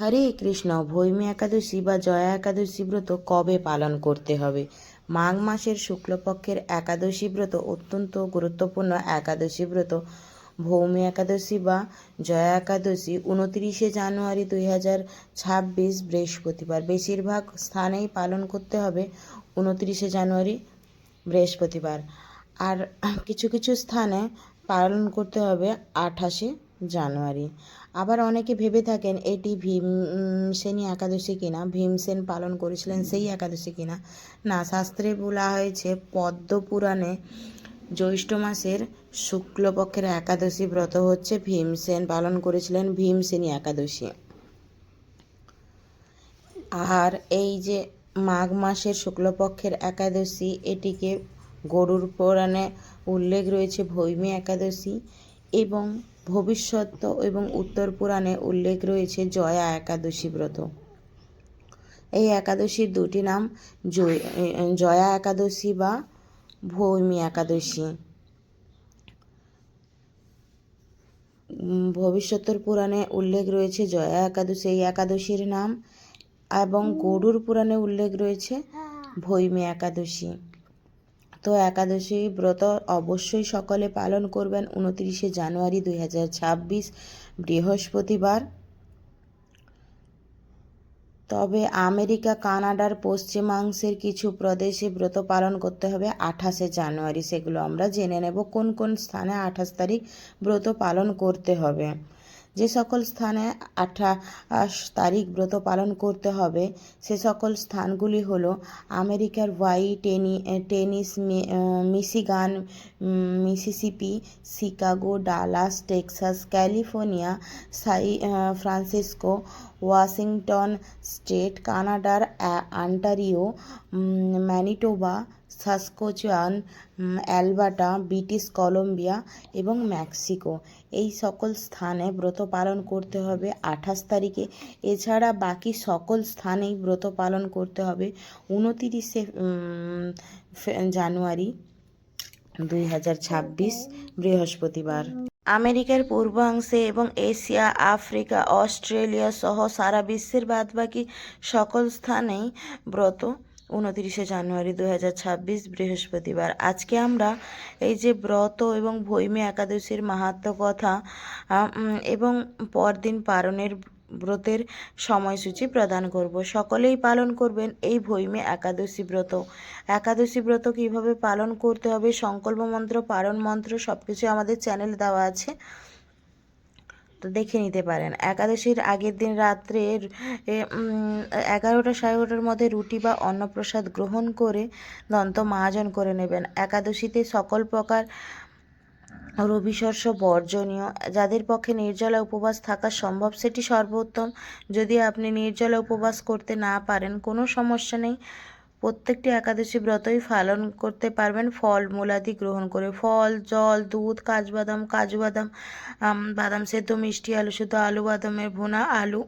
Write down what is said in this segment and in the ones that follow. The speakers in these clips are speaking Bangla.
হরে কৃষ্ণ, ভৈমী একাদশী বা জয়া একাদশী ব্রত কবে পালন করতে হবে? মাঘ মাসের শুক্লপক্ষের একাদশী ব্রত অত্যন্ত গুরুত্বপূর্ণ একাদশী ব্রত। ভৌমী একাদশী বা জয়া একাদশী উনত্রিশে জানুয়ারি দুই হাজার ছাব্বিশ বৃহস্পতিবার। বেশিরভাগ স্থানেই পালন করতে হবে উনত্রিশে জানুয়ারি বৃহস্পতিবার। আর কিছু কিছু স্থানে পালন করতে হবে আঠাশে জানুয়ারি। আবার অনেকে ভেবে থাকেন, এটি ভীমসেনী একাদশী কিনা? ভীমসেন পালন করেছিলেন, সেই একাদশী কিনা? না, শাস্ত্রে বলা হয়েছে পদ্ম পুরাণে জ্যৈষ্ঠ মাসের শুক্লপক্ষের একাদশী ব্রত হচ্ছে ভীমসেন পালন করেছিলেন ভীমসেনী একাদশী। আর এই যে মাঘ মাসের শুক্লপক্ষের একাদশী, এটিকে গরুর পুরাণে উল্লেখ রয়েছে, ভৈমী একাদশী এবং ভবিষ্যৎ এবং উত্তর পুরাণে উল্লেখ রয়েছে জয়া একাদশী ব্রত। এই একাদশীর দুটি নাম জয়- একাদশী বা ভৌমি একাদশী। ভবিষ্যতের পুরাণে উল্লেখ রয়েছে জয়া একাদশী, এই একাদশীর নাম এবং গরুর পুরাণে উল্লেখ রয়েছে ভৈমী একাদশী। তো একাদশী ব্রত অবশ্যই সকলে পালন করবেন উনত্রিশে জানুয়ারি দুই হাজার ছাব্বিশ বৃহস্পতিবার। তবে আমেরিকা, কানাডার পশ্চিমাংশের কিছু প্রদেশে ব্রত পালন করতে হবে আঠাশে জানুয়ারি। সেগুলো আমরা জেনে নেব কোন কোন স্থানে আঠাশ তারিখ ব্রত পালন করতে হবে। যে সকল স্থানে আঠাশ তারিখ ব্রত পালন করতে হবে সে সকল স্থানগুলি হল আমেরিকার ওয়াই টেনি Tennessee Michigan Mississippi Chicago Dallas Texas California San Francisco Washington State কানাডার উম, Manitoba Saskatchewan um, Alberta British Columbia এবং মেক্সিকো। এই সকল স্থানে ব্রত পালন করতে হবে। আঠাশ তারিখে। এছাড়া বাকি সকল স্থানেই ব্রত পালন করতে হবে। উনতিরিশে জানুয়ারি দুই হাজার ছাব্বিশ বৃহস্পতিবার। আমেরিকার পূর্বাংশে এবং এশিয়া, আফ্রিকা, অস্ট্রেলিয়া সহ সারা বিশ্বের বাদবাকি সকল স্থানেই ব্রত উনতিরিশে জানুয়ারি দু হাজার ছাব্বিশ বৃহস্পতিবার। আজকে আমরা এই যে ব্রত এবং ভৈমী একাদশীর মাহাত্ম কথা এবং পরদিন পালনের ব্রতের সময়সূচি প্রদান করব। সকলেই পালন করবেন এই ভৈমী একাদশী ব্রত। একাদশী ব্রত কীভাবে পালন করতে হবে, সংকল্প মন্ত্র পালন মন্ত্র সব কিছু আমাদের চ্যানেলে দেওয়া আছে। দেখে নিতে পারেন। একাদশীর আগের দিন রাত্রে এগারোটা সাড়ে এগারোটার মধ্যে রুটি বা অন্নপ্রসাদ গ্রহণ করে দন্ত মহাজন করে নেবেন। একাদশীতে সকল প্রকার রবিশস্য বর্জনীয়। যাদের পক্ষে নির্জলা উপবাস থাকা সম্ভব, সেটি সর্বোত্তম। যদি আপনি নির্জলা উপবাস করতে না পারেন, কোনো সমস্যা নেই। প্রত্যেকটি একাদশী ব্রতই পালন করতে পারবেন। ফল, মূলাদি গ্রহণ করে। ফল, জল, দুধ, কাজবাদাম কাজু বাদাম বাদাম সেদ্ধ, মিষ্টি, আলু শুদ্ধ আলু, বাদামের ভুনা, আলু,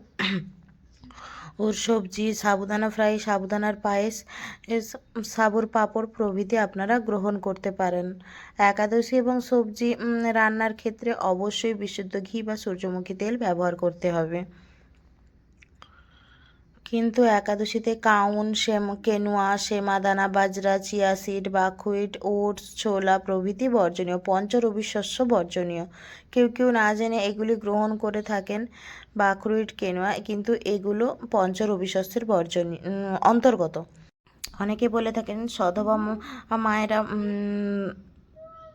ওর সবজি, সাবুদানা ফ্রাই, সাবুদানার পায়েস সাবুর পাঁপড় প্রভৃতি আপনারা গ্রহণ করতে পারেন। একাদশী এবং সবজি রান্নার ক্ষেত্রে অবশ্যই বিশুদ্ধ ঘি বা সূর্যমুখী তেল ব্যবহার করতে হবে। কিন্তু একাদশীতে কাউন, সেম, কেনুয়া, সেমাদানা, বাজরা, চিয়া সিড, বাকুইট, ওটস, ছোলা প্রভৃতি বর্জনীয়, পঞ্চরবি শস্য বর্জনীয়। কেউ কেউ না জেনে এগুলি গ্রহণ করে থাকেন বাকরুইট কেনুয়া, কিন্তু এগুলো পঞ্চরবি শস্যের বর্জনীয় অন্তর্গত। অনেকে বলে থাকেন সধবা মায়েরা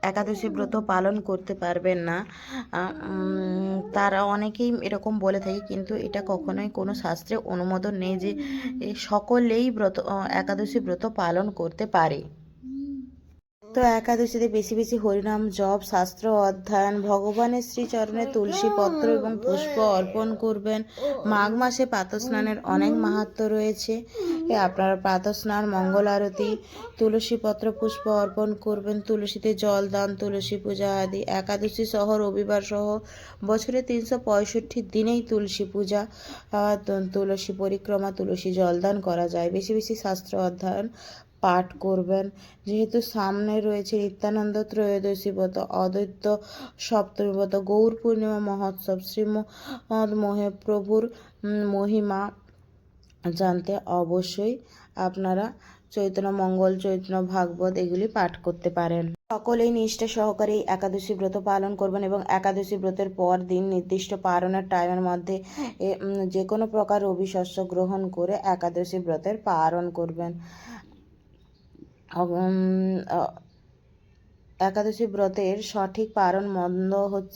একাদশী ব্রত পালন করতে পারবেন না। তারা অনেকেই এরকম বলে থাকে, কিন্তু এটা কখনোই কোনো শাস্ত্রে অনুমোদন নেই যে সকলেই ব্রত একাদশী ব্রত পালন করতে পারে। তো একাদশীতে বেশি বেশি হরিনাম জপ শাস্ত্র অধ্যয়ন ভগবানের শ্রীচরণে তুলসী পত্র এবং পুষ্প অর্পণ করবেন। মাঘ মাসে প্রাতঃস্নানের অনেক মাহাত্ম্য রয়েছে। আপনারা প্রাতঃস্নান মঙ্গল আরতি তুলসী পত্র পুষ্প অর্পণ করবেন তুলসীতে জল দান তুলসী পূজা আদি। একাদশী সহ রবিবার সহ বছরে তিনশো পঁয়ষট্টি দিনেই তুলসী পূজা তুলসী পরিক্রমা তুলসী জলদান করা যায়। বেশি বেশি শাস্ত্র অধ্যয়ন পাঠ করবেন। যেহেতু সামনে রয়েছে নিত্যানন্দ ত্রয়োদশী ব্রত, অদ্বৈত সপ্তমী ব্রত, গৌর পূর্ণিমা মহোৎসব, শ্রীমদ মহাপ্রভুর মহিমা জানতে অবশ্যই আপনারা চৈতন্য মঙ্গল, চৈতন্য ভাগবত এগুলি পাঠ করতে পারেন। সকলেই নিষ্ঠা সহকারে এই একাদশী ব্রত পালন করবেন এবং একাদশী ব্রতের পর দিন নির্দিষ্ট পালনের টাইমের মধ্যে যে কোনো প্রকার রবি শস্য গ্রহণ করে একাদশী ব্রতের পালন করবেন। একাদশী ব্রতের সঠিক পারণ মন্দ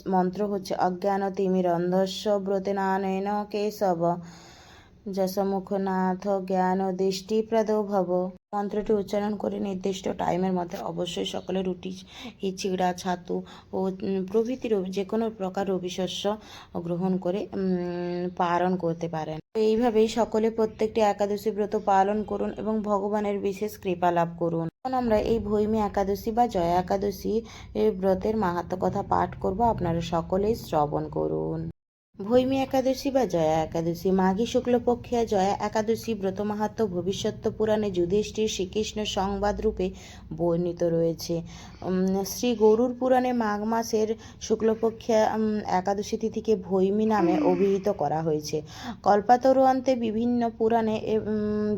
মন্ত্র হচ্ছে অজ্ঞান তিমির তিমিরন্ধস্য ব্রতে নানয়ন কেশব। যশমুখনাথ জ্ঞান ও দৃষ্টি প্রদ ভব। মন্ত্রটি উচ্চারণ করে নির্দিষ্ট টাইমের মধ্যে অবশ্যই সকলে রুটি চিড়া, ছাতু ও প্রভৃতি যে কোনো প্রকার রবি শস্য গ্রহণ করে পালন করতে পারেন। এইভাবেই সকলে প্রত্যেকটি একাদশী ব্রত পালন করুন এবং ভগবানের বিশেষ কৃপা লাভ করুন। এখন আমরা এই ভৈমী একাদশী বা জয়া একাদশী ব্রতের মাহাত্ম কথা পাঠ করব। আপনারা সকলেই শ্রবণ করুন। ভৈমী একাদশী বা জয়া একাদশী মাঘী শুক্লপক্ষিয়া জয়া একাদশী ব্রত মাহাত্ম ভবিষ্যৎ পুরাণে যুধিষ্ঠির শ্রীকৃষ্ণ সংবাদ রূপে বর্ণিত রয়েছে। শ্রী গরুর পুরাণে মাঘ মাসের শুক্লপক্ষিয়া উম, একাদশী তিথিকে ভৈমী নামে অভিহিত করা হয়েছে। কল্পাতরু অন্তে বিভিন্ন পুরাণে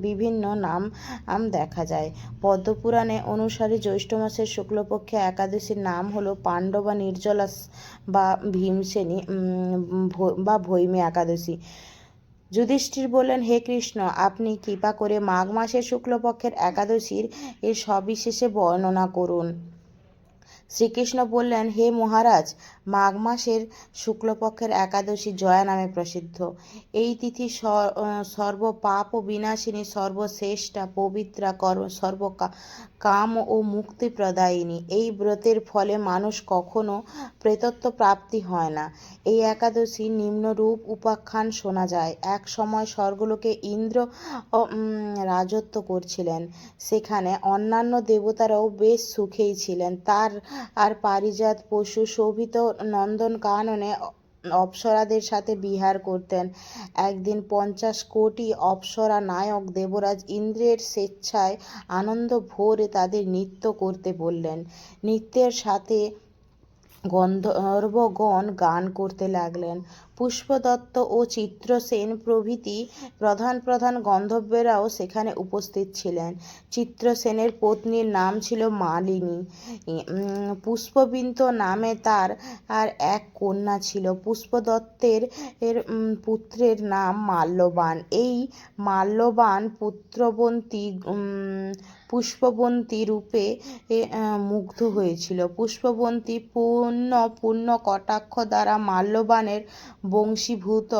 বিভিন্ন নাম দেখা যায়। পদ্মপুরাণে অনুসারে জ্যৈষ্ঠ মাসের শুক্লপক্ষে একাদশীর নাম হলো পাণ্ডবা নির্জলা বা ভীমসেনী বা ভৈমে একাদশী। যুধিষ্ঠির বললেন, হে কৃষ্ণ, আপনি কৃপা করে মাঘ মাসের শুক্লপক্ষের একাদশীর এর সবিশেষে বর্ণনা করুন। শ্রীকৃষ্ণ বললেন, হে মহারাজ মাঘ মাসের শুক্লপক্ষের একাদশী জয়া নামে প্রসিদ্ধ। এই তিথি সর্ব পাপ ও বিনাশিনী, সর্বশ্রেষ্ঠা, পবিত্রা কর্ম সর্ব কাম ও মুক্তি প্রদায়িনী এই ব্রতের ফলে মানুষ কখনো প্রেতত্ব প্রাপ্তি হয় না। এই একাদশী নিম্নরূপ উপাখ্যান শোনা যায়। এক সময় স্বর্গলোকে ইন্দ্র রাজত্ব করছিলেন। সেখানে অন্যান্য দেবতারাও বেশ সুখেই ছিলেন। তার আর পারিজাত পশু শোভিত নন্দন কাননে অপ্সরাদের সাথে বিহার করতেন। একদিন পঞ্চাশ কোটি অপ্সরা নায়ক দেবরাজ ইন্দ্রের স্বেচ্ছায় আনন্দ ভোরে তাদের নৃত্য করতে বললেন। নৃত্যের সাথে গন্ধর্বগণ গান করতে লাগলেন। পুষ্পদত্ত ও চিত্রসেন প্রভৃতি প্রধান প্রধান গন্ধর্বেরাও সেখানে উপস্থিত ছিলেন। চিত্রসেনের পত্নীর নাম ছিল মালিনী। পুষ্পবিন্ত নামে তার আর এক কন্যা ছিল। পুষ্পদত্তের এর পুত্রের নাম মাল্যবান। এই মাল্যবান পুত্রবন্তী পুষ্পবন্তী রূপে মুগ্ধ হয়েছিল। পুষ্পবন্তী পূর্ণ পূর্ণ কটাক্ষ দ্বারা মাল্যবানের বংশীভূত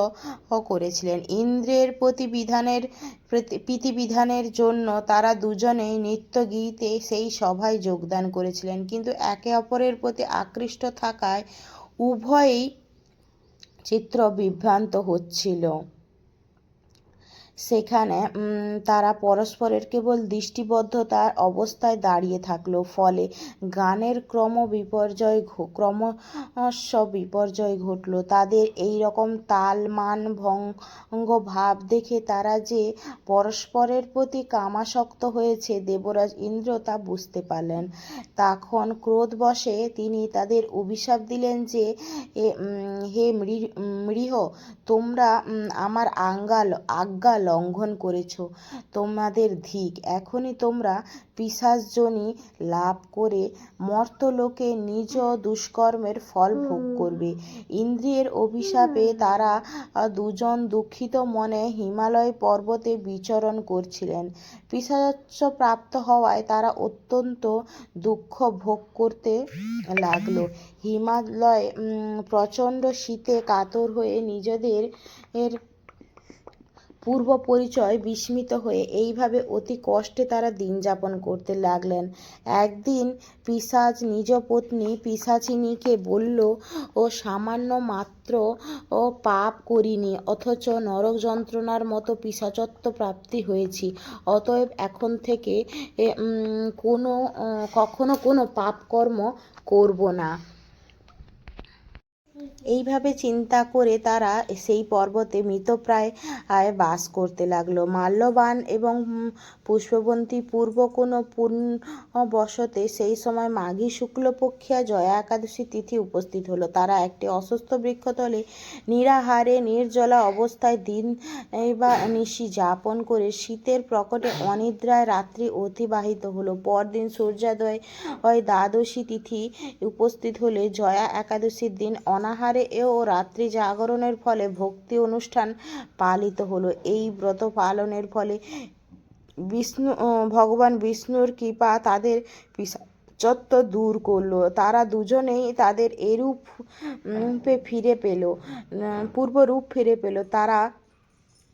করেছিলেন। ইন্দ্রের প্রতিবিধানের প্রতি- প্রীতিবিধানের জন্য তারা দুজনেই নৃত্য গীতে সেই সভায় যোগদান করেছিলেন। কিন্তু একে অপরের প্রতি আকৃষ্ট থাকায় উভয়েই চিত্র বিভ্রান্ত হচ্ছিল। সেখানে তারা পরস্পরের কেবল দৃষ্টিবদ্ধতার অবস্থায় দাঁড়িয়ে থাকল। ফলে গানের ক্রম বিপর্যয় ক্রমশ বিপর্যয় ঘটলো। তাদের এই রকম তাল, মান, ভঙ্গ, ভাব দেখে তারা যে পরস্পরের প্রতি কামাসক্ত হয়েছে, দেবরাজ ইন্দ্র তা বুঝতে পারলেন। তখন ক্রোধবশে তিনি তাদের অভিশাপ দিলেন যে হে মৃহ, তোমরা আমার আঙ্গাল আজ্ঞা লঙ্ঘন করেছ তোমাদের ধিক। এখনই তোমরা পিশাচজনী লাভ করে মর্তলোকে নিজ দুষ্কর্মের ফল ভোগ করবে। ইন্দ্রিয়ের অভিশাপে তারা দুজন দুঃখিত মনে হিমালয় পর্বতে বিচরণ করছিলেন। পিশাচ প্রাপ্ত হওয়ায় তারা অত্যন্ত দুঃখ ভোগ করতে লাগল। হিমালয় প্রচণ্ড শীতে কাতর হয়ে নিজেদের এর পূর্ব পরিচয় বিস্মিত হয়ে এইভাবে অতি কষ্টে তারা দিন যাপন করতে লাগলেন। একদিন পিশাচ নিজ পত্নী পিশাচিনীকে বলল, ও সামান্য মাত্র ও পাপ করিনি, অথচ নরক যন্ত্রণার মতো পিশাচত্ব প্রাপ্তি হয়েছি। অতএব এখন থেকে কোনো কখনো কোনো পাপ কর্ম করব না। এইভাবে চিন্তা করে তারা সেই পর্বতে মৃতপ্রায় আয় বাস করতে লাগল। মাল্যবান এবং পুষ্পবন্তী পূর্ব কোনো পূর্ণবশতে সেই সময় মাঘী শুক্লপক্ষিয়া জয়া একাদশী তিথি উপস্থিত হলো। তারা একটি অসুস্থ বৃক্ষতলে নিরাহারে, নির্জলা অবস্থায় দিন বা, নিশি যাপন করে শীতের প্রকটে অনিদ্রায় রাত্রি অতিবাহিত হলো। পরদিন সূর্যোদয় হয় দ্বাদশী তিথি উপস্থিত হলে জয়া একাদশীর দিন অনাহারে ও রাত্রি জাগরণের ফলে ভক্তি অনুষ্ঠান পালিত হলো। এই ব্রত পালনের ফলে বিষ্ণু ভগবান বিষ্ণুর কৃপা তাদের চত্ব দূর করল। তারা দুজনেই তাদের এরূপ ফিরে পেল পূর্বরূপ ফিরে পেল। তারা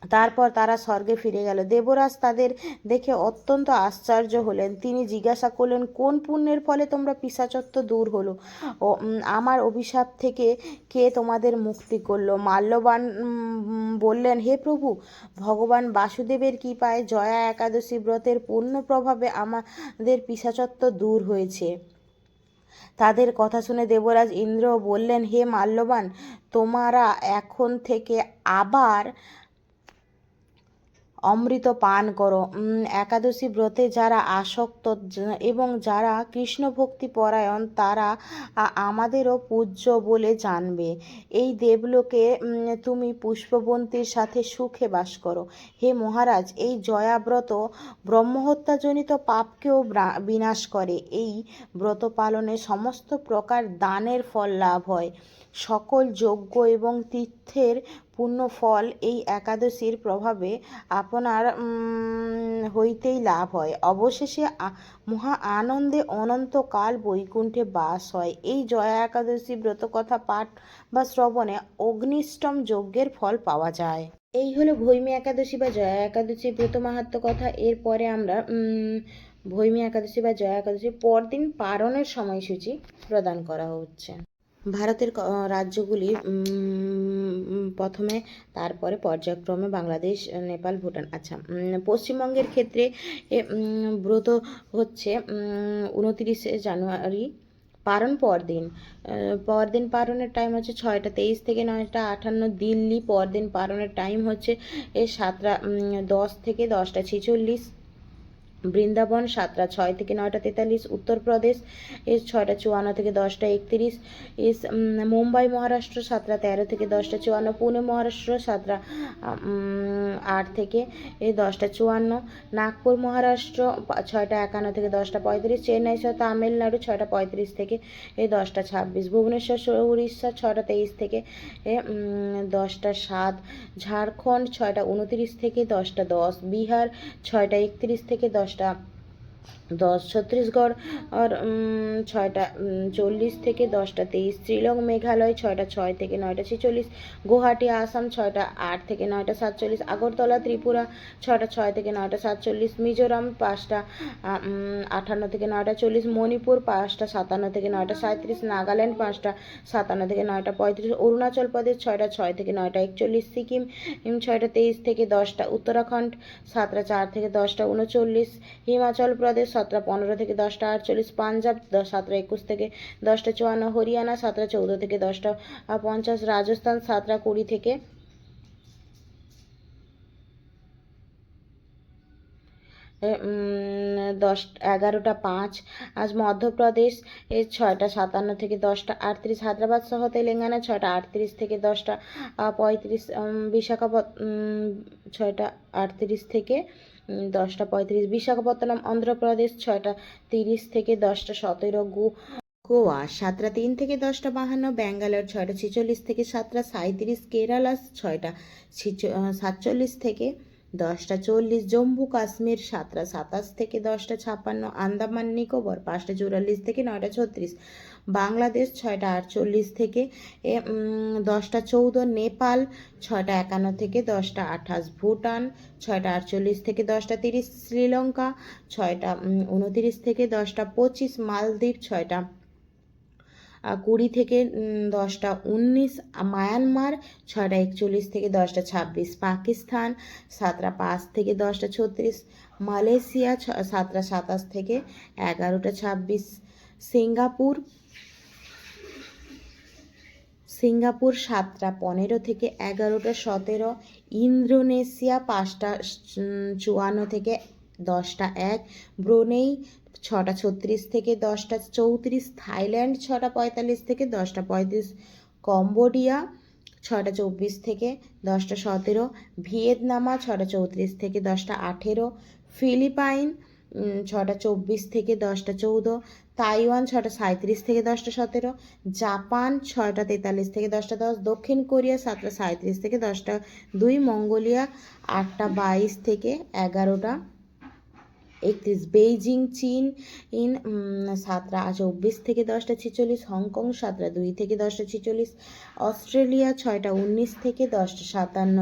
তারপর তারা স্বর্গে ফিরে গেল। দেবরাজ তাদের দেখে অত্যন্ত আশ্চর্য হলেন। তিনি জিজ্ঞাসা করলেন, কোন পুণ্যের ফলে তোমরা পিশাচত্ব দূর হলো? ও আমার অভিশাপ থেকে কে তোমাদের মুক্তি করল? মাল্যবান বললেন, হে প্রভু, ভগবান বাসুদেবের কৃপায় জয়া একাদশী ব্রতের পূর্ণ প্রভাবে আমাদের পিশাচত্ব দূর হয়েছে। তাদের কথা শুনে দেবরাজ ইন্দ্র বললেন, হে মাল্যবান, তোমারা এখন থেকে আবার অমৃত পান করো একাদশী ব্রতে যারা আসক্ত এবং যারা কৃষ্ণ ভক্তি পরায়ণ, তারা আমাদেরও পূজ্য বলে জানবে। এই দেবলোকে তুমি পুষ্পবন্তীর সাথে সুখে বাস করো। হে মহারাজ, এই জয়াব্রত ব্রহ্মহত্যাজনিত পাপকেও বিনাশ করে। এই ব্রত পালনে সমস্ত প্রকার দানের ফল লাভ হয়। সকল যজ্ঞ এবং তীর্থের পূর্ণ ফল এই একাদশীর প্রভাবে আপনার হইতেই লাভ হয়। অবশেষে মহা আনন্দে অনন্তকাল বৈকুণ্ঠে বাস হয়। এই জয়া একাদশী ব্রত কথা পাঠ বা শ্রবণে অগ্নিষ্টম যজ্ঞের ফল পাওয়া যায়। এই হলো ভৈমী একাদশী বা জয়া একাদশী ব্রত মাহাত্ম কথা। এরপরে আমরা ভৈমী একাদশী বা জয়া একাদশী পরদিন পারণের সময়সূচি প্রদান করা হচ্ছে। ভারতের রাজ্যগুলি প্রথমে, তারপরে পর্যায়ক্রমে বাংলাদেশ, নেপাল, ভুটান। আচ্ছা পশ্চিমবঙ্গের ক্ষেত্রে ব্রত হচ্ছে উনতিরিশে জানুয়ারি, পারণ পরদিন। পরদিন পারণের টাইম হচ্ছে ছয়টা তেইশ থেকে নয়টা আটান্ন। দিল্লি পরদিন পারণের টাইম হচ্ছে সাতটা দশ থেকে দশটা ছেচল্লিশ। বৃন্দাবন সাতটা ছয় থেকে নয়টা তেতাল্লিশ উত্তরপ্রদেশ এস ছয়টা চুয়ান্ন থেকে দশটা একত্রিশ এস মুম্বাই মহারাষ্ট্র সাতটা তেরো থেকে দশটা চুয়ান্ন পুনে মহারাষ্ট্র সাতটা আট থেকে এই দশটা চুয়ান্ন নাগপুর মহারাষ্ট্র ছয়টা একান্ন থেকে দশটা পঁয়ত্রিশ চেন্নাই সহ তামিলনাড়ু ছয়টা পঁয়ত্রিশ থেকে এই দশটা ছাব্বিশ ভুবনেশ্বর উড়িষ্যা ছটা তেইশ থেকে এ, দশটা সাত ঝাড়খণ্ড ছয়টা উনতিরিশ থেকে দশটা দশ বিহার ছয়টা একত্রিশ থেকে দশটা দশ ছত্তিশগড় ছয়টা চল্লিশ থেকে দশটা তেইশ, শ্রীলং, মেঘালয়, ছয়টা ছয় থেকে নয়টা ছেচল্লিশ, গুয়াহাটি, আসাম, ছয়টা আট থেকে নয়টা সাতচল্লিশ, আগরতলা, ত্রিপুরা, ছয়টা ছয় থেকে নয়টা সাতচল্লিশ, মিজোরাম, পাঁচটা আটান্ন থেকে নয়টা চল্লিশ, মণিপুর, পাঁচটা সাতান্ন থেকে নয়টা সাঁত্রিশ নাগাল্যান্ড, পাঁচটা সাতান্ন থেকে নয়টা পঁয়ত্রিশ, অরুণাচল প্রদেশ, ছয়টা ছয় থেকে নয়টা একচল্লিশ, সিকিম ছয়টা তেইশ থেকে দশটা, উত্তরাখণ্ড, সাতটা চার থেকে দশটা উনচল্লিশ, হিমাচল প্রদেশ সাতটা পনেরো থেকে দশটা আটচল্লিশ, পাঞ্জাব সাতটা একুশ থেকে দশটা চুয়ান্ন, হরিয়ানা সাতটা চৌদ্দ থেকে দশটা পঞ্চাশ, রাজস্থান সাতটা কুড়ি থেকে দশ, এগারোটা পাঁচ। আজ মধ্যপ্রদেশ এর ছয়টা সাতান্ন থেকে দশটা আটত্রিশ, হায়দ্রাবাদ সহ তেলেঙ্গানা ছয়টা আটত্রিশ থেকে দশটা পঁয়ত্রিশ বিশাখাপত ছয়টা আটত্রিশ থেকে দশটা পঁয়ত্রিশ। বিশাখাপত্তনম, অন্ধ্রপ্রদেশ, ছয়টা তিরিশ থেকে দশটা সতেরো। গু গোয়া, সাতটা তিন থেকে দশটা বাহান্ন। ব্যাঙ্গালোর, ছয়টা ছেচল্লিশ থেকে সাতটা সাঁইত্রিশ। কেরালা, ছয়টা ছিচ- সাতচল্লিশ থেকে দশটা চল্লিশ, জম্মু, কাশ্মীর সাতটা সাতাশ থেকে দশটা ছাপ্পান্ন আন্দামান, নিকোবর পাঁচটা চুরাল্লিশ থেকে নয়টা ছত্রিশ, বাংলাদেশ ছয়টা আটচল্লিশ থেকে দশটা চৌদ্দ, নেপাল ছয়টা একান্ন থেকে দশটা আঠাশ, ভুটান ছয়টা আটচল্লিশ থেকে দশটা তিরিশ, শ্রীলঙ্কা ছয়টা উনতিরিশ থেকে দশটা পঁচিশ, মালদ্বীপ ছয়টা কুড়ি থেকে দশটা উনিশ, মায়ানমার ছয়টা একচল্লিশ থেকে দশটা ছাব্বিশ, পাকিস্তান সাতটা পাঁচ থেকে দশটা ছত্রিশ, মালয়েশিয়া ছ, সাতটা সাতাশ থেকে এগারোটা ছাব্বিশ, সিঙ্গাপুর সিঙ্গাপুর সাতটা পনেরো থেকে এগারোটা সতেরো, ইন্দোনেশিয়া পাঁচটা চুয়ান্ন থেকে দশটা এক, ব্রুনেই ছটা ছত্রিশ থেকে দশটা চৌত্রিশ, থাইল্যান্ড ছটা পঁয়তাল্লিশ থেকে দশটা পঁয়ত্রিশ, কম্বোডিয়া ছটা চব্বিশ থেকে দশটা সতেরো, ভিয়েতনামা ছটা চৌত্রিশ থেকে দশটা আঠেরো, ফিলিপাইন ছটা চব্বিশ থেকে দশটা চৌদ্দ, তাইওয়ান ছটা সাঁত্রিশ থেকে দশটা সতেরো, জাপান ছয়টা তেতাল্লিশ থেকে দশটা দশ, দক্ষিণ কোরিয়া সাতটা সাঁত্রিশ থেকে দশটা দুই, মঙ্গোলিয়া আটটা বাইশ থেকে এগারোটা একত্রিশ বেইজিং চীন ইন সাতটা চব্বিশ থেকে দশটা ছেচল্লিশ, হংকং সাতটা দুই থেকে দশটা ছেচল্লিশ, অস্ট্রেলিয়া ছয়টা উনিশ থেকে দশটা সাতান্ন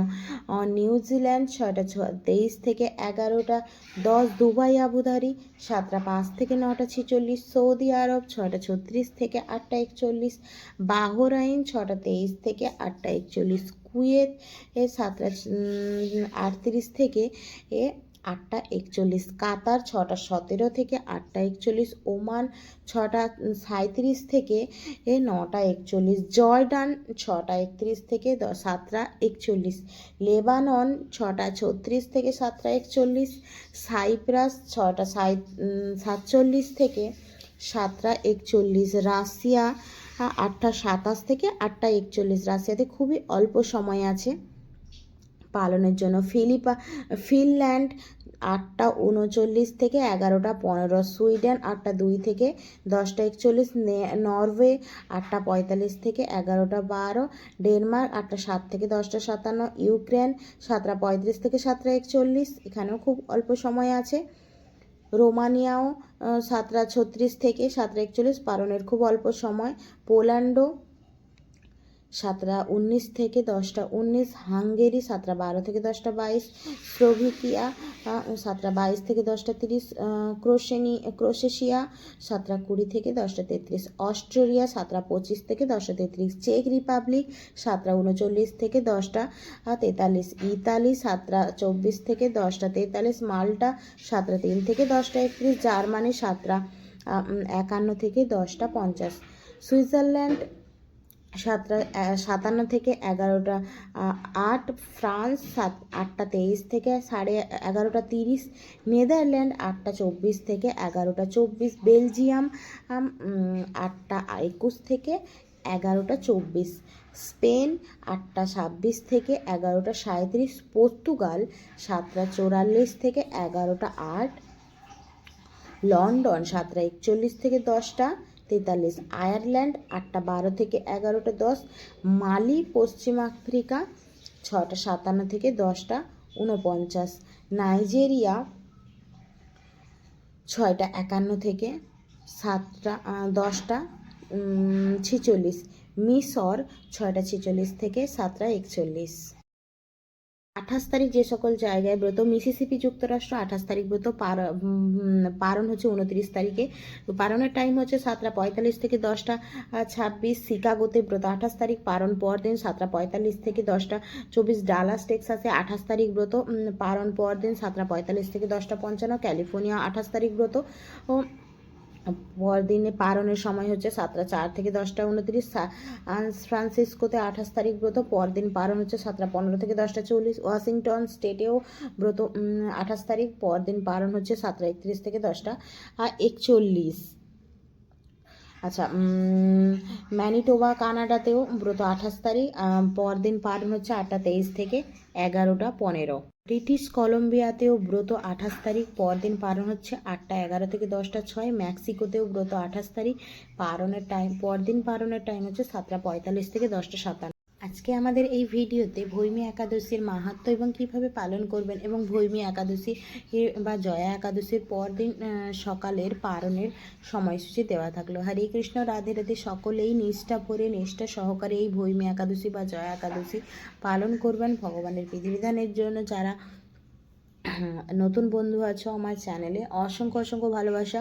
নিউজিল্যান্ড ছয়টা তেইশ থেকে এগারোটা দশ, দুবাই, আবুধাবি সাতটা পাঁচ থেকে নটা ছেচল্লিশ, সৌদি আরব ছয়টা ছত্রিশ থেকে আটটা একচল্লিশ, বাহরাইন ছটা তেইশ থেকে আটটা একচল্লিশ, কুয়েত এ সাতটা আটত্রিশ থেকে এ আটটা একচল্লিশ, কাতার ছটা সতেরো থেকে আটটা একচল্লিশ, ওমান ছটা সাঁত্রিশ থেকে নটা একচল্লিশ, জর্ডান ছটা একত্রিশ থেকে সাতটা একচল্লিশ, লেবানন ছটা ছত্রিশ থেকে সাতটা একচল্লিশ, সাইপ্রাস ছটা সাতচল্লিশ থেকে সাতটা একচল্লিশ, রাশিয়া আটটা সাতাশ থেকে আটটা একচল্লিশ, রাশিয়াতে খুবই অল্প সময় আছে পালনের জন্য, ফিলিপা, ফিনল্যান্ড আটটা উনচল্লিশ থেকে এগারোটা পনেরো, সুইডেন আটটা দুই থেকে দশটা একচল্লিশ নরওয়ে আটটা পঁয়তাল্লিশ থেকে এগারোটা বারো, ডেনমার্ক আটটা সাত থেকে দশটা সাতান্ন, ইউক্রেন সাতটা পঁয়ত্রিশ থেকে সাতটা একচল্লিশ, এখানেও খুব অল্প সময় আছে। রোমানিয়াও সাতটা ছত্রিশ থেকে সাতটা একচল্লিশ পালনের খুব অল্প সময়। পোল্যান্ডও সাতটা উনিশ থেকে দশটা উনিশ, হাঙ্গেরি সাতটা বারো থেকে দশটা বাইশ স্লোভিকিয়া সাতটা বাইশ থেকে দশটা তিরিশ ক্রোশেনি, ক্রোশেশিয়া সাতটা কুড়ি থেকে দশটা তেত্রিশ, অস্ট্রেলিয়া সাতটা পঁচিশ থেকে দশটা তেত্রিশ, চেক রিপাবলিক সাতটা উনচল্লিশ থেকে দশটা তেতাল্লিশ, ইতালি সাতটা চব্বিশ থেকে দশটা তেতাল্লিশ, মাল্টা সাতটা তিন থেকে দশটা একত্রিশ, জার্মানি সাতটা একান্ন থেকে দশটা পঞ্চাশ, সুইজারল্যান্ড সাতটা সাতান্ন থেকে এগারোটা আট ফ্রান্স, সাত, আটটা তেইশ থেকে সাড়ে এগারোটা তিরিশ, নেদারল্যান্ড, আটটা চব্বিশ থেকে এগারোটা চব্বিশ, বেলজিয়াম আটটা একুশ থেকে এগারোটা চব্বিশ, স্পেন, আটটা ছাব্বিশ থেকে এগারোটা সাঁত্রিশ পর্তুগাল, সাতটা চৌরাল্লিশ থেকে এগারোটা আট, লন্ডন, সাতটা একচল্লিশ থেকে দশটা তেতাল্লিশ। আয়ারল্যান্ড আটটা বারো থেকে এগারোটা দশ। মালি, পশ্চিম আফ্রিকা ছটা সাতান্ন থেকে দশটা উনপঞ্চাশ নাইজেরিয়া ছয়টা একান্ন থেকে সাতটা দশটা ছেচল্লিশ। মিশর ছয়টা ছেচল্লিশ থেকে সাতটা একচল্লিশ। আঠাশ তারিখ যে সকল জায়গায় ব্রত, মিসিসিপি যুক্তরাষ্ট্র আঠাশ তারিখ ব্রত পারণ হচ্ছে উনত্রিশ তারিখে। তো পারণের টাইম হচ্ছে সাতটা পঁয়তাল্লিশ থেকে দশটা ছাব্বিশ। শিকাগোতে ব্রত আঠাশ তারিখ, পারণ পরদিন সাতটা পঁয়তাল্লিশ থেকে দশটা চব্বিশ। ডালাস, টেক্সাসে আঠাশ তারিখ ব্রত পারণ পরদিন সাতটা পঁয়তাল্লিশ থেকে দশটা পঞ্চান্ন। ক্যালিফোর্নিয়া আঠাশ তারিখ ব্রত। ও পরদিনে পারণের সময় হচ্ছে সাতটা চার থেকে দশটা উনত্রিশ। ফ্রান্সিসকোতে আঠাশ তারিখ ব্রত পরদিন পারণ হচ্ছে সাতটা পনেরো থেকে দশটা চল্লিশ। ওয়াশিংটন স্টেটেও ব্রত আঠাশ তারিখ পরদিন পারণ হচ্ছে সাতটা একত্রিশ থেকে দশটা একচল্লিশ। আচ্ছা ম্যানিটোবা, কানাডাতেও ব্রত আঠাশ তারিখ পরদিন পালন হচ্ছে আটটা তেইশ থেকে এগারোটা পনেরো। ব্রিটিশ কলম্বিয়াতেও ব্রত আঠাশ তারিখ পরদিন পালন হচ্ছে আটটা এগারো থেকে দশটা ছয়। মেক্সিকোতেও ব্রত আঠাশ তারিখ পালনের টাইম পরদিন পালনের টাইম হচ্ছে সাতটা পঁয়তাল্লিশ থেকে দশটা সাতান্ন। আজকে আমাদের এই ভিডিওতে ভৈমী একাদশীর মাহাত্ম এবং কীভাবে পালন করবেন এবং ভৈমী একাদশী বা জয়া একাদশীর পরদিন দিন সকালের পারণের সময়সূচি দেওয়া থাকল। হরে কৃষ্ণ, রাধে রাধে, সকলেই নিষ্ঠা ভরে, নিষ্ঠা সহকারে এই ভৈমী একাদশী বা জয়া একাদশী পালন করবেন ভগবানের বিধিবিধানের জন্য। যারা নতুন বন্ধু আছো আমার চ্যানেলে অসংখ্য অসংখ্য ভালোবাসা।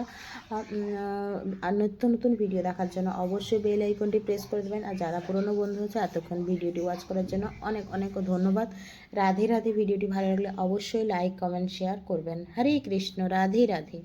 আর নিত্য নতুন ভিডিও দেখার জন্য অবশ্যই বেল আইকনটি প্রেস করে দেবেন। আর যারা পুরনো বন্ধু আছে এতক্ষণ ভিডিওটি ওয়াচ করার জন্য অনেক অনেক ধন্যবাদ। রাধে রাধে ভিডিওটি ভালো লাগলে অবশ্যই লাইক কমেন্ট শেয়ার করবেন। হরে কৃষ্ণ, রাধে রাধে।